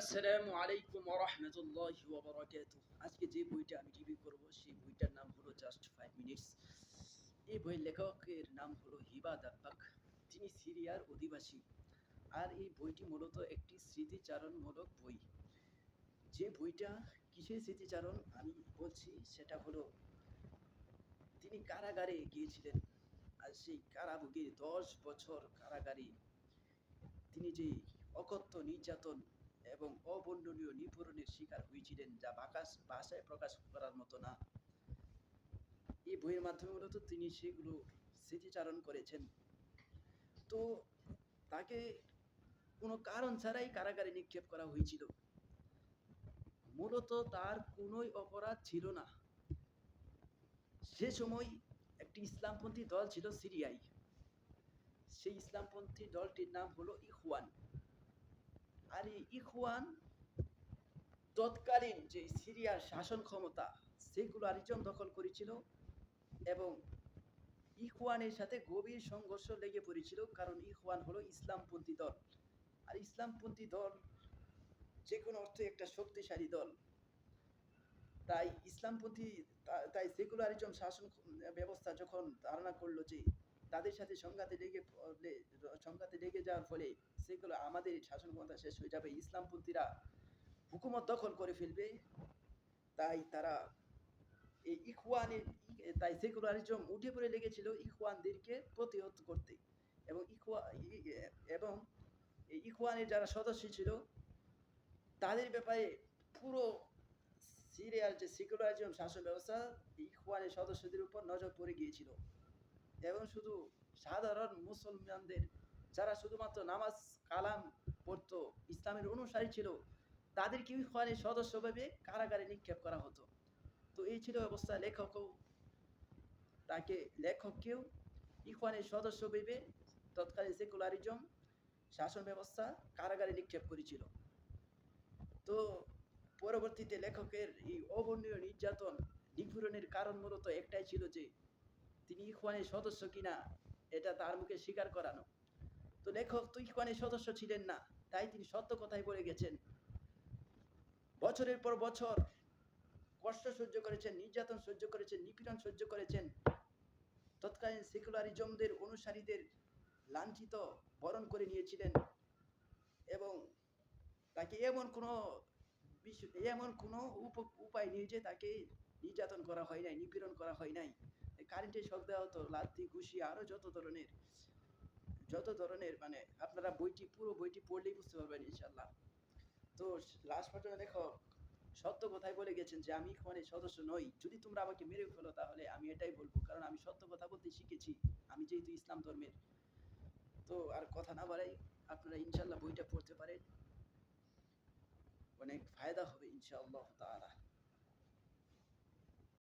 আসসালামু আলাইকুম আজকে যে বইটা আমি রিভিউ করব, সেই বইটার নাম হলো জাস্ট মিনিটস এই লেখকের নাম হলো হিবা তিনি সিরিয়ার অধিবাসী। আর এই বইটি মূলত একটি স্মৃতিচারণমূলক বই। যে বইটা কিসের স্মৃতিচারণ আমি বলছি, সেটা হলো তিনি কারাগারে গিয়েছিলেন। আর সেই কারাভোগীর দশ বছর কারাগারে তিনি যে অকথ্য নির্যাতন এবং অবর্ণনীয় নিপূরণের শিকার হয়েছিলেন যা বাকাশ ভাষায় প্রকাশ করার মতো না। এই বইয়ের মাধ্যমে মূলত তিনি সেগুলো স্মৃতিচারণ করেছেন। তো তাকে কোনো কারণ ছাড়াই কারাগারে নিক্ষেপ করা হয়েছিল। মূলত তার কোনোই অপরাধ ছিল না। সে সময় একটি ইসলামপন্থী দল ছিল সিরিয়ায়। সেই ইসলামপন্থী দলটির নাম হলো ইখওয়ান। আর ইখওয়ান, তৎকালীন যে সিরিয়ার শাসন ক্ষমতা, সেগুলো আরিজন দখল করেছিল এবং ইখওয়ানের সাথে গভীর সংঘর্ষ লেগে পড়েছিল কারণ ইখওয়ান হলো ইসলামপন্থী দল। আর ইসলামপন্থী দল যে কোনো অর্থে একটা শক্তিশালী দল। তাই ইসলামপন্থী, তাই সেকুলারিজম শাসন ব্যবস্থা যখন ধারণা করল যে তাদের সাথে সংঘাতে লেগে সংঘাতে লেগে যাওয়ার ফলে সেগুলো আমাদের শাসন ক্ষমতা শেষ হয়ে যাবে। ইসলামপন্থীরা হুকুমত দখল করে ফেলবে। তাই তারা এই ইখওয়ানের তাই সেকুলারিজম উঠে পড়ে লেগেছিল ইখওয়ানদেরকে প্রতিহত করতে। এবং ইখওয়া এবং এই ইখওয়ানের যারা সদস্য ছিল, তাদের ব্যাপারে পুরো সিরিয়ার যে সেকুলারিজম শাসন ব্যবস্থা, ইখওয়ানের সদস্যদের উপর নজর পড়ে গিয়েছিল। এবং শুধু সাধারণ মুসলমানদের, যারা শুধুমাত্র নামাজ কালাম পড়তো, ইসলামের অনুসারী ছিল তাদেরকে ইখওয়ানের সদস্য ভেবে কারাগারে নিক্ষেপ করা হতো? তো এই ছিল অবস্থা লেখকও। তাকে লেখককেও ইখওয়ানের সদস্য ভেবে তৎকালীন সেকুলারিজম, শাসন ব্যবস্থা কারাগারে নিক্ষেপ করেছিল। তো পরবর্তীতে লেখকের এই অবর্ণীয় নির্যাতন নিপীড়নের কারণ মূলত একটাই ছিল যে তিনি ইখওয়ানের সদস্য কিনা, এটা তার মুখে স্বীকার করানো। তো লেখক তো ইখওয়ানের সদস্য ছিলেন না, তাই তিনি সত্য কথাই বলে গেছেন। বছরের পর বছর কষ্ট সহ্য করেছেন, নির্যাতন সহ্য করেছেন, নিপীড়ন সহ্য করেছেন। তৎকালীন সেকুলারিজমদের অনুসারীদের লাঞ্ছিত, বরণ করে নিয়েছিলেন এবং তাকে এমন কোনো এমন কোনো উপ- উপায় নেই যে তাকে নির্যাতন করা হয় নাই, নিপীড়ন করা হয় নাই। কারেন্টের শখ দেওয়া হতো, লাত্তি, ঘুষি আরও যত ধরনের যত ধরনের মানে আপনারা বইটি, পুরো বইটি পড়লেই বুঝতে পারবেন ইনশাল্লাহ তো লাস্ট পর্যন্ত দেখো সত্য কথাই বলে গেছেন যে, আমি ইখওয়ানের সদস্য নই। যদি তোমরা আমাকে মেরে ফেলো তাহলে আমি এটাই বলব, কারণ আমি সত্য কথা বলতে শিখেছি। আমি যেহেতু ইসলাম ধর্মের। তো আর কথা না বাড়াই, আপনারা ইনশাল্লাহ বইটা পড়তে পারেন। অনেক ফায়দা হবে ইনশাআল্লাহ তাআলা।